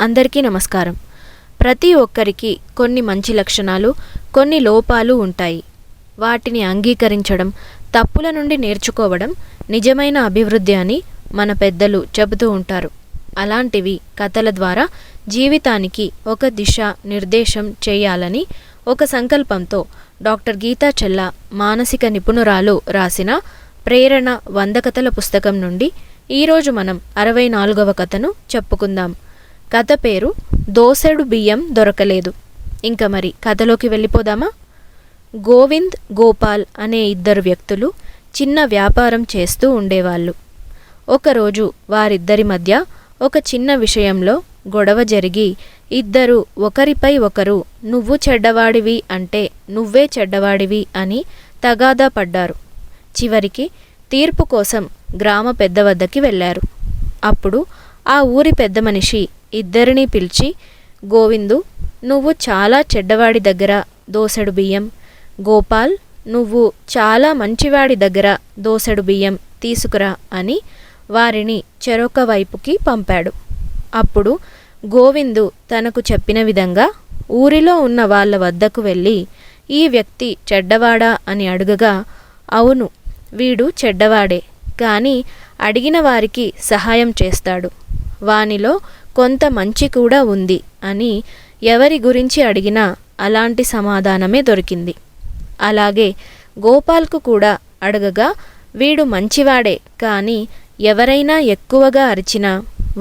అందరికీ నమస్కారం. ప్రతి ఒక్కరికి కొన్ని మంచి లక్షణాలు కొన్ని లోపాలు ఉంటాయి. వాటిని అంగీకరించడం తప్పుల నుండి నేర్చుకోవడం నిజమైన అభివృద్ధి అని మన పెద్దలు చెబుతూ ఉంటారు. అలాంటివి కథల ద్వారా జీవితానికి ఒక దిశ నిర్దేశం చేయాలని ఒక సంకల్పంతో డాక్టర్ గీతా చెల్ల మానసిక నిపుణురాలు రాసిన ప్రేరణ వంద కథల పుస్తకం నుండి ఈరోజు మనం అరవై నాలుగవ కథను చెప్పుకుందాం. కథ పేరు దోసెడు బియ్యం దొరకలేదు. ఇంకా మరి కథలోకి వెళ్ళిపోదామా? గోవింద్ గోపాల్ అనే ఇద్దరు వ్యక్తులు చిన్న వ్యాపారం చేస్తూ ఉండేవాళ్ళు. ఒకరోజు వారిద్దరి మధ్య ఒక చిన్న విషయంలో గొడవ జరిగి ఇద్దరు ఒకరిపై ఒకరు నువ్వు చెడ్డవాడివి అంటే నువ్వే చెడ్డవాడివి అని తగాదా పడ్డారు. చివరికి తీర్పు కోసం గ్రామ పెద్ద వద్దకి వెళ్ళారు. అప్పుడు ఆ ఊరి పెద్ద మనిషి ఇద్దరినీ పిలిచి గోవిందు నువ్వు చాలా చెడ్డవాడి దగ్గర దోసెడు బియ్యం. గోపాల్ నువ్వు చాలా మంచివాడి దగ్గర దోసెడు బియ్యం తీసుకురా అని వారిని చెరొక వైపుకి పంపాడు. అప్పుడు గోవిందు తనకు చెప్పిన విధంగా ఊరిలో ఉన్న వాళ్ళ వద్దకు వెళ్ళి ఈ వ్యక్తి చెడ్డవాడా అని అడుగగా అవును వీడు చెడ్డవాడే కానీ అడిగిన వారికి సహాయం చేస్తాడు. వానిలో కొంత మంచి కూడా ఉంది అని ఎవరి గురించి అడిగినా అలాంటి సమాధానమే దొరికింది. అలాగే గోపాల్కు కూడా అడగగా వీడు మంచివాడే కానీ ఎవరైనా ఎక్కువగా అరిచినా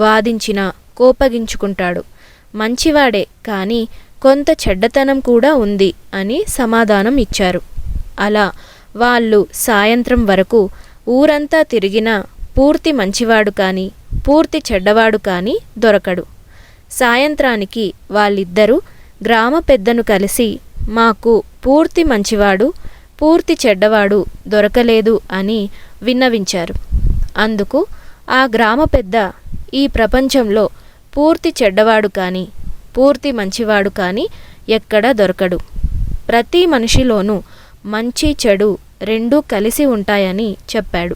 వాదించినా కోపగించుకుంటాడు. మంచివాడే కానీ కొంత చెడ్డతనం కూడా ఉంది అని సమాధానం ఇచ్చారు. అలా వాళ్ళు సాయంత్రం వరకు ఊరంతా తిరిగినా పూర్తి మంచివాడు కానీ పూర్తి చెడ్డవాడు కానీ దొరకడు. సాయంత్రానికి వాళ్ళిద్దరూ గ్రామ పెద్దను కలిసి మాకు పూర్తి మంచివాడు పూర్తి చెడ్డవాడు దొరకలేదు అని విన్నవించారు. అందుకు ఆ గ్రామ పెద్ద ఈ ప్రపంచంలో పూర్తి చెడ్డవాడు కానీ పూర్తి మంచివాడు కానీ ఎక్కడా దొరకడు. ప్రతి మనిషిలోనూ మంచి చెడు రెండూ కలిసి ఉంటాయని చెప్పాడు.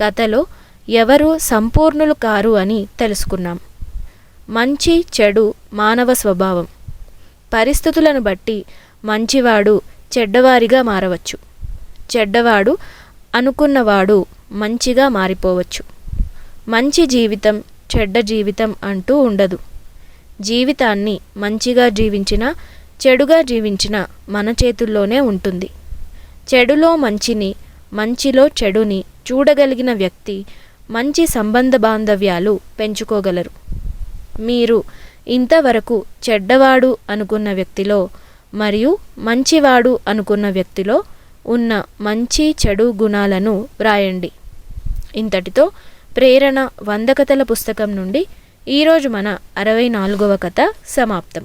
కథలో ఎవరు సంపూర్ణులు కారు అని తెలుసుకున్నాం. మంచి చెడు మానవ స్వభావం. పరిస్థితులను బట్టి మంచివాడు చెడ్డవారిగా మారవచ్చు. చెడ్డవాడు అనుకున్నవాడు మంచిగా మారిపోవచ్చు. మంచి జీవితం చెడ్డ జీవితం అంటూ ఉండదు. జీవితాన్ని మంచిగా జీవించిన చెడుగా జీవించిన మన చేతుల్లోనే ఉంటుంది. చెడులో మంచిని మంచిలో చెడుని చూడగలిగిన వ్యక్తి మంచి సంబంధ బాంధవ్యాలు పెంచుకోగలరు. మీరు ఇంతవరకు చెడ్డవాడు అనుకున్న వ్యక్తిలో మరియు మంచివాడు అనుకున్న వ్యక్తిలో ఉన్న మంచి చెడు గుణాలను వ్రాయండి. ఇంతటితో ప్రేరణ వంద కథల పుస్తకం నుండి ఈరోజు మన అరవై నాలుగవ కథ సమాప్తం.